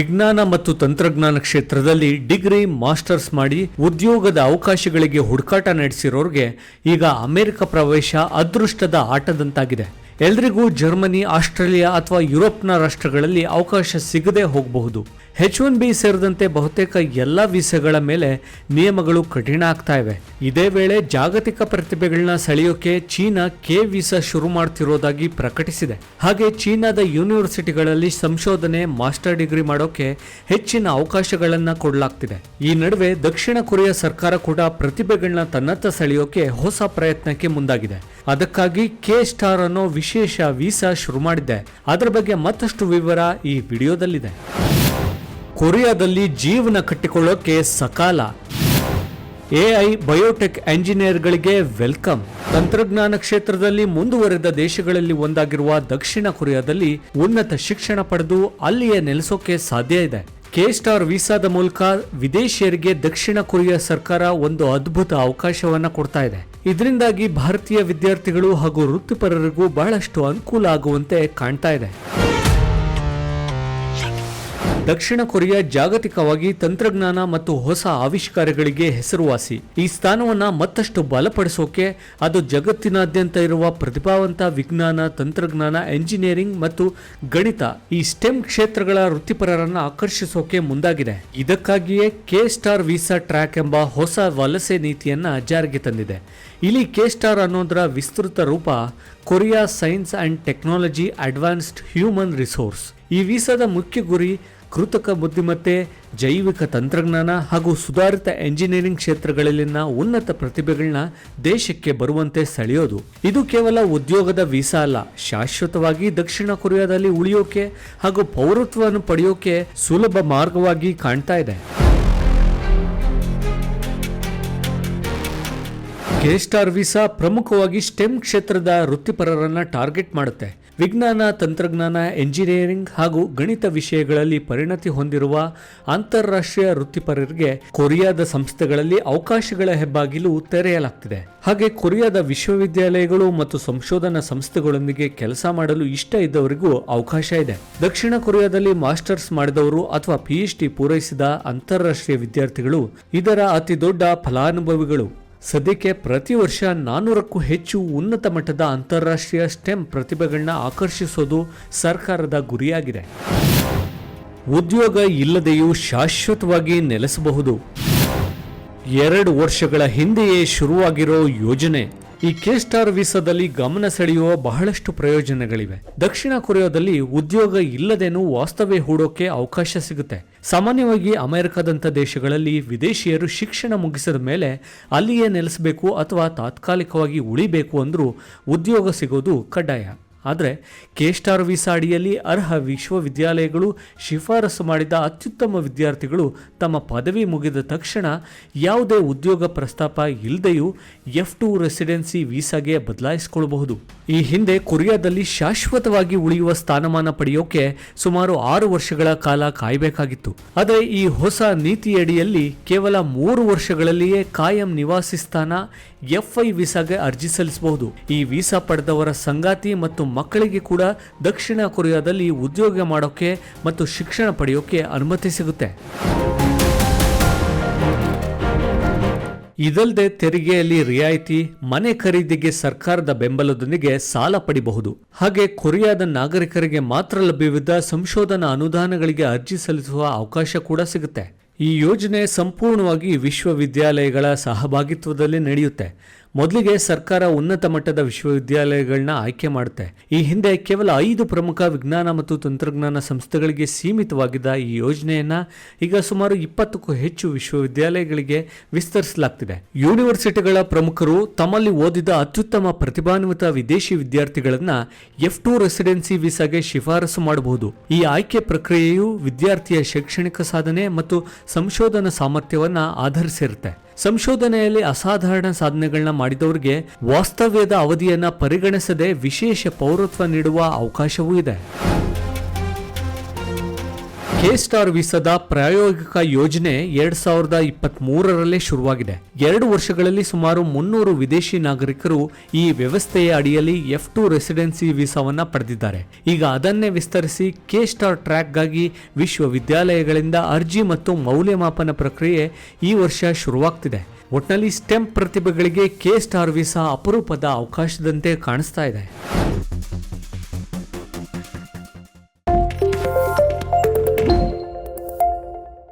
ವಿಜ್ಞಾನ ಮತ್ತು ತಂತ್ರಜ್ಞಾನ ಕ್ಷೇತ್ರದಲ್ಲಿ ಡಿಗ್ರಿ, ಮಾಸ್ಟರ್ಸ್ ಮಾಡಿ ಉದ್ಯೋಗದ ಅವಕಾಶಗಳಿಗೆ ಹುಡುಕಾಟ ನಡೆಸಿರೋರಿಗೆ ಈಗ ಅಮೆರಿಕ ಪ್ರವೇಶ ಅದೃಷ್ಟದ ಆಟದಂತಾಗಿದೆ. ಎಲ್ರಿಗೂ ಜರ್ಮನಿ, ಆಸ್ಟ್ರೇಲಿಯಾ ಅಥವಾ ಯುರೋಪ್ನ ರಾಷ್ಟ್ರಗಳಲ್ಲಿ ಅವಕಾಶ ಸಿಗದೆ ಹೋಗಬಹುದು. ಹೆಚ್ ಒನ್ ಬಿ ಸೇರಿದಂತೆ ಬಹುತೇಕ ಎಲ್ಲ ವೀಸಾಗಳ ಮೇಲೆ ನಿಯಮಗಳು ಕಠಿಣ ಆಗ್ತಾ ಇವೆ. ಇದೇ ವೇಳೆ ಜಾಗತಿಕ ಪ್ರತಿಭೆಗಳನ್ನ ಸೆಳೆಯೋಕೆ ಚೀನಾ ಕೆ ವೀಸಾ ಶುರು ಮಾಡ್ತಿರೋದಾಗಿ ಪ್ರಕಟಿಸಿದೆ. ಹಾಗೆ ಚೀನಾದ ಯೂನಿವರ್ಸಿಟಿಗಳಲ್ಲಿ ಸಂಶೋಧನೆ, ಮಾಸ್ಟರ್ ಡಿಗ್ರಿ ಮಾಡೋಕೆ ಹೆಚ್ಚಿನ ಅವಕಾಶಗಳನ್ನು ಕೊಡಲಾಗ್ತಿದೆ. ಈ ನಡುವೆ ದಕ್ಷಿಣ ಕೊರಿಯಾ ಸರ್ಕಾರ ಕೂಡ ಪ್ರತಿಭೆಗಳನ್ನ ತನ್ನತ್ತ ಸೆಳೆಯೋಕೆ ಹೊಸ ಪ್ರಯತ್ನಕ್ಕೆ ಮುಂದಾಗಿದೆ. ಅದಕ್ಕಾಗಿ ಕೆ ಸ್ಟಾರ್ ಅನ್ನೋ ವಿಶೇಷ ವೀಸಾ ಶುರು ಮಾಡಿದ್ದೆ. ಅದರ ಬಗ್ಗೆ ಮತ್ತಷ್ಟು ವಿವರ ಈ ವಿಡಿಯೋದಲ್ಲಿದೆ. ಕೊರಿಯಾದಲ್ಲಿ ಜೀವನ ಕಟ್ಟಿಕೊಳ್ಳೋಕೆ ಸಕಾಲ. ಎಐ ಬಯೋಟೆಕ್ ಎಂಜಿನಿಯರ್ಗಳಿಗೆ ವೆಲ್ಕಮ್ ತಂತ್ರಜ್ಞಾನ ಕ್ಷೇತ್ರದಲ್ಲಿ ಮುಂದುವರೆದ ದೇಶಗಳಲ್ಲಿ ಒಂದಾಗಿರುವ ದಕ್ಷಿಣ ಕೊರಿಯಾದಲ್ಲಿ ಉನ್ನತ ಶಿಕ್ಷಣ ಪಡೆದು ಅಲ್ಲಿಯೇ ನೆಲೆಸೋಕೆ ಸಾಧ್ಯ ಇದೆ. ಕೆ ಸ್ಟಾರ್ ವೀಸಾದ ಮೂಲಕ ವಿದೇಶಿಯರಿಗೆ ದಕ್ಷಿಣ ಕೊರಿಯಾ ಸರ್ಕಾರ ಒಂದು ಅದ್ಭುತ ಅವಕಾಶವನ್ನ ಕೊಡ್ತಾ ಇದೆ. ಇದರಿಂದಾಗಿ ಭಾರತೀಯ ವಿದ್ಯಾರ್ಥಿಗಳು ಹಾಗೂ ವೃತ್ತಿಪರರಿಗೂ ಬಹಳಷ್ಟು ಅನುಕೂಲ ಆಗುವಂತೆ ಕಾಣ್ತಾ ಇದೆ. ದಕ್ಷಿಣ ಕೊರಿಯಾ ಜಾಗತಿಕವಾಗಿ ತಂತ್ರಜ್ಞಾನ ಮತ್ತು ಹೊಸ ಆವಿಷ್ಕಾರಗಳಿಗೆ ಹೆಸರುವಾಸಿ. ಈ ಸ್ಥಾನವನ್ನ ಮತ್ತಷ್ಟು ಬಲಪಡಿಸೋಕೆ ಅದು ಜಗತ್ತಿನಾದ್ಯಂತ ಇರುವ ಪ್ರತಿಭಾವಂತ ವಿಜ್ಞಾನ, ತಂತ್ರಜ್ಞಾನ, ಎಂಜಿನಿಯರಿಂಗ್ ಮತ್ತು ಗಣಿತ ಈ ಸ್ಟೆಮ್ ಕ್ಷೇತ್ರಗಳ ವೃತ್ತಿಪರರನ್ನು ಆಕರ್ಷಿಸೋಕೆ ಮುಂದಾಗಿದೆ. ಇದಕ್ಕಾಗಿಯೇ ಕೆ ಸ್ಟಾರ್ ವೀಸಾ ಟ್ರ್ಯಾಕ್ ಎಂಬ ಹೊಸ ವಲಸೆ ನೀತಿಯನ್ನ ಜಾರಿಗೆ ತಂದಿದೆ. ಇಲ್ಲಿ ಕೆ ಸ್ಟಾರ್ ಅನ್ನೋದರ ವಿಸ್ತೃತ ರೂಪ Korea science and technology advanced human resource. ಈ ವೀಸಾದ ಮುಖ್ಯ ಗುರಿ ಕೃತಕ ಬುದ್ಧಿಮತ್ತೆ, ಜೈವಿಕ ತಂತ್ರಜ್ಞಾನ ಹಾಗೂ ಸುಧಾರಿತ ಎಂಜಿನಿಯರಿಂಗ್ ಕ್ಷೇತ್ರಗಳಲ್ಲಿನ ಉನ್ನತ ಪ್ರತಿಭೆಗಳನ್ನ ದೇಶಕ್ಕೆ ಬರುವಂತೆ ಸೆಳೆಯೋದು. ಇದು ಕೇವಲ ಉದ್ಯೋಗದ ವೀಸಾ ಅಲ್ಲ. ಶಾಶ್ವತವಾಗಿ ದಕ್ಷಿಣ ಕೊರಿಯಾದಲ್ಲಿ ಉಳಿಯೋಕೆ ಹಾಗೂ ಪೌರತ್ವವನ್ನು ಪಡೆಯೋಕೆ ಸುಲಭ ಮಾರ್ಗವಾಗಿ ಕಾಣ್ತಾ ಇದೆ. ಕೆ ಸ್ಟಾರ್ ವೀಸಾ ಪ್ರಮುಖವಾಗಿ ಸ್ಟೆಮ್ ಕ್ಷೇತ್ರದ ವೃತ್ತಿಪರರನ್ನ ಟಾರ್ಗೆಟ್ ಮಾಡುತ್ತೆ. ವಿಜ್ಞಾನ, ತಂತ್ರಜ್ಞಾನ ಎಂಜಿನಿಯರಿಂಗ್ ಹಾಗೂ ಗಣಿತ ವಿಷಯಗಳಲ್ಲಿ ಪರಿಣತಿ ಹೊಂದಿರುವ ಅಂತಾರಾಷ್ಟ್ರೀಯ ವೃತ್ತಿಪರರಿಗೆ ಕೊರಿಯಾದ ಸಂಸ್ಥೆಗಳಲ್ಲಿ ಅವಕಾಶಗಳ ಹೆಬ್ಬಾಗಿಲು ತೆರೆಯಲಾಗ್ತಿದೆ. ಹಾಗೆ ಕೊರಿಯಾದ ವಿಶ್ವವಿದ್ಯಾಲಯಗಳು ಮತ್ತು ಸಂಶೋಧನಾ ಸಂಸ್ಥೆಗಳೊಂದಿಗೆ ಕೆಲಸ ಮಾಡಲು ಇಷ್ಟ ಇದ್ದವರಿಗೂ ಅವಕಾಶ ಇದೆ. ದಕ್ಷಿಣ ಕೊರಿಯಾದಲ್ಲಿ ಮಾಸ್ಟರ್ಸ್ ಮಾಡಿದವರು ಅಥವಾ ಪಿಎಚ್ಡಿ ಪೂರೈಸಿದ ಅಂತಾರಾಷ್ಟ್ರೀಯ ವಿದ್ಯಾರ್ಥಿಗಳು ಇದರ ಅತಿ ದೊಡ್ಡ ಫಲಾನುಭವಿಗಳು. ಸದ್ಯಕ್ಕೆ ಪ್ರತಿ ವರ್ಷ ನಾನ್ನೂರಕ್ಕೂ ಹೆಚ್ಚು ಉನ್ನತ ಮಟ್ಟದ ಅಂತಾರಾಷ್ಟ್ರೀಯ ಸ್ಟೆಮ್ ಪ್ರತಿಭೆಗಳನ್ನ ಆಕರ್ಷಿಸೋದು ಸರ್ಕಾರದ ಗುರಿಯಾಗಿದೆ. ಉದ್ಯೋಗ ಇಲ್ಲದೆಯೂ ಶಾಶ್ವತವಾಗಿ ನೆಲೆಸಬಹುದು. ಎರಡು ವರ್ಷಗಳ ಹಿಂದೆಯೇ ಶುರುವಾಗಿರೋ ಯೋಜನೆ, ಈ ಕೆ ಸ್ಟಾರ್ ವೀಸಾದಲ್ಲಿ ಗಮನ ಸೆಳೆಯುವ ಬಹಳಷ್ಟು ಪ್ರಯೋಜನಗಳಿವೆ. ದಕ್ಷಿಣ ಕೊರಿಯಾದಲ್ಲಿ ಉದ್ಯೋಗ ಇಲ್ಲದೇನೂ ವಾಸ್ತವ್ಯ ಹೂಡೋಕೆ ಅವಕಾಶ ಸಿಗುತ್ತೆ. ಸಾಮಾನ್ಯವಾಗಿ ಅಮೆರಿಕದಂಥ ದೇಶಗಳಲ್ಲಿ ವಿದೇಶಿಯರು ಶಿಕ್ಷಣ ಮುಗಿಸಿದ ಮೇಲೆ ಅಲ್ಲಿಯೇ ನೆಲೆಸಬೇಕು ಅಥವಾ ತಾತ್ಕಾಲಿಕವಾಗಿ ಉಳಿಬೇಕು ಅಂದರೂ ಉದ್ಯೋಗ ಸಿಗೋದು ಕಡ್ಡಾಯ. ಆದರೆ ಕೆ ಸ್ಟಾರ್ ವೀಸಾ ಅಡಿಯಲ್ಲಿ ಅರ್ಹ ವಿಶ್ವವಿದ್ಯಾಲಯಗಳು ಶಿಫಾರಸು ಮಾಡಿದ ಅತ್ಯುತ್ತಮ ವಿದ್ಯಾರ್ಥಿಗಳು ತಮ್ಮ ಪದವಿ ಮುಗಿದ ತಕ್ಷಣ ಯಾವುದೇ ಉದ್ಯೋಗ ಪ್ರಸ್ತಾಪ ಇಲ್ಲದೆಯೂ ಎಫ್ ಟು ರೆಸಿಡೆನ್ಸಿ ವೀಸಾಗೆ ಬದಲಾಯಿಸಿಕೊಳ್ಳಬಹುದು. ಈ ಹಿಂದೆ ಕೊರಿಯಾದಲ್ಲಿ ಶಾಶ್ವತವಾಗಿ ಉಳಿಯುವ ಸ್ಥಾನಮಾನ ಪಡೆಯೋಕೆ ಸುಮಾರು ಆರು ವರ್ಷಗಳ ಕಾಲ ಕಾಯಬೇಕಾಗಿತ್ತು. ಆದರೆ ಈ ಹೊಸ ನೀತಿಯಡಿಯಲ್ಲಿ ಕೇವಲ ಮೂರು ವರ್ಷಗಳಲ್ಲಿಯೇ ಕಾಯಂ ನಿವಾಸಿ ಸ್ಥಾನ ಎಫ್ಐ ವೀಸಾಗೆ ಅರ್ಜಿ ಸಲ್ಲಿಸಬಹುದು. ಈ ವೀಸಾ ಪಡೆದವರ ಸಂಗಾತಿ ಮತ್ತು ಮಕ್ಕಳಿಗೆ ಕೂಡ ದಕ್ಷಿಣ ಕೊರಿಯಾದಲ್ಲಿ ಉದ್ಯೋಗ ಮಾಡೋಕೆ ಮತ್ತು ಶಿಕ್ಷಣ ಪಡೆಯೋಕೆ ಅನುಮತಿ ಸಿಗುತ್ತೆ. ಇದಲ್ಲದೆ ತೆರಿಗೆಯಲ್ಲಿ ರಿಯಾಯಿತಿ, ಮನೆ ಖರೀದಿಗೆ ಸರ್ಕಾರದ ಬೆಂಬಲದೊಂದಿಗೆ ಸಾಲ ಪಡಿಬಹುದು. ಹಾಗೆ ಕೊರಿಯಾದ ನಾಗರಿಕರಿಗೆ ಮಾತ್ರ ಲಭ್ಯವಿದ್ದ ಸಂಶೋಧನಾ ಅನುದಾನಗಳಿಗೆ ಅರ್ಜಿ ಸಲ್ಲಿಸುವ ಅವಕಾಶ ಕೂಡ ಸಿಗುತ್ತೆ. ಈ ಯೋಜನೆ ಸಂಪೂರ್ಣವಾಗಿ ವಿಶ್ವವಿದ್ಯಾಲಯಗಳ ಸಹಭಾಗಿತ್ವದಲ್ಲಿ ನಡೆಯುತ್ತೆ. ಮೊದಲಿಗೆ ಸರ್ಕಾರ ಉನ್ನತ ಮಟ್ಟದ ವಿಶ್ವವಿದ್ಯಾಲಯಗಳನ್ನ ಆಯ್ಕೆ ಮಾಡುತ್ತೆ. ಈ ಹಿಂದೆ ಕೇವಲ ಐದು ಪ್ರಮುಖ ವಿಜ್ಞಾನ ಮತ್ತು ತಂತ್ರಜ್ಞಾನ ಸಂಸ್ಥೆಗಳಿಗೆ ಸೀಮಿತವಾಗಿದ್ದ ಈ ಯೋಜನೆಯನ್ನ ಈಗ ಸುಮಾರು ಇಪ್ಪತ್ತಕ್ಕೂ ಹೆಚ್ಚು ವಿಶ್ವವಿದ್ಯಾಲಯಗಳಿಗೆ ವಿಸ್ತರಿಸಲಾಗ್ತಿದೆ. ಯೂನಿವರ್ಸಿಟಿಗಳ ಪ್ರಮುಖರು ತಮ್ಮಲ್ಲಿ ಓದಿದ ಅತ್ಯುತ್ತಮ ಪ್ರತಿಭಾನ್ವಿತ ವಿದೇಶಿ ವಿದ್ಯಾರ್ಥಿಗಳನ್ನ ಎಫ್ ಟು ರೆಸಿಡೆನ್ಸಿ ವೀಸಾಗೆ ಶಿಫಾರಸು ಮಾಡಬಹುದು. ಈ ಆಯ್ಕೆ ಪ್ರಕ್ರಿಯೆಯು ವಿದ್ಯಾರ್ಥಿಯ ಶೈಕ್ಷಣಿಕ ಸಾಧನೆ ಮತ್ತು ಸಂಶೋಧನಾ ಸಾಮರ್ಥ್ಯವನ್ನು ಆಧರಿಸಿರುತ್ತೆ. ಸಂಶೋಧನೆಯಲ್ಲಿ ಅಸಾಧಾರಣ ಸಾಧನೆಗಳನ್ನ ಮಾಡಿದವರಿಗೆ ವಾಸ್ತವ್ಯದ ಅವಧಿಯನ್ನ ಪರಿಗಣಿಸದೆ ವಿಶೇಷ ಪೌರತ್ವ ನೀಡುವ ಅವಕಾಶವೂ ಇದೆ. ಕೆ ಸ್ಟಾರ್ ವೀಸಾದ ಪ್ರಾಯೋಗಿಕ ಯೋಜನೆ ಎರಡ್ ಸಾವಿರದ ಇಪ್ಪತ್ತ್ ಮೂರರಲ್ಲೇ ಶುರುವಾಗಿದೆ. ಎರಡು ವರ್ಷಗಳಲ್ಲಿ ಸುಮಾರು ಮುನ್ನೂರು ವಿದೇಶಿ ನಾಗರಿಕರು ಈ ವ್ಯವಸ್ಥೆಯ ಅಡಿಯಲ್ಲಿ ಎಫ್ ಟು ರೆಸಿಡೆನ್ಸಿ ವೀಸಾವನ್ನ ಪಡೆದಿದ್ದಾರೆ. ಈಗ ಅದನ್ನೇ ವಿಸ್ತರಿಸಿ ಕೆ ಸ್ಟಾರ್ ಟ್ರ್ಯಾಕ್ಗಾಗಿ ವಿಶ್ವವಿದ್ಯಾಲಯಗಳಿಂದ ಅರ್ಜಿ ಮತ್ತು ಮೌಲ್ಯಮಾಪನ ಪ್ರಕ್ರಿಯೆ ಈ ವರ್ಷ ಶುರುವಾಗ್ತಿದೆ. ಒಟ್ನಲ್ಲಿ ಸ್ಟೆಮ್ ಪ್ರತಿಭೆಗಳಿಗೆ ಕೆ ಸ್ಟಾರ್ ವೀಸಾ ಅಪರೂಪದ ಅವಕಾಶದಂತೆ ಕಾಣಿಸ್ತಾ ಇದೆ.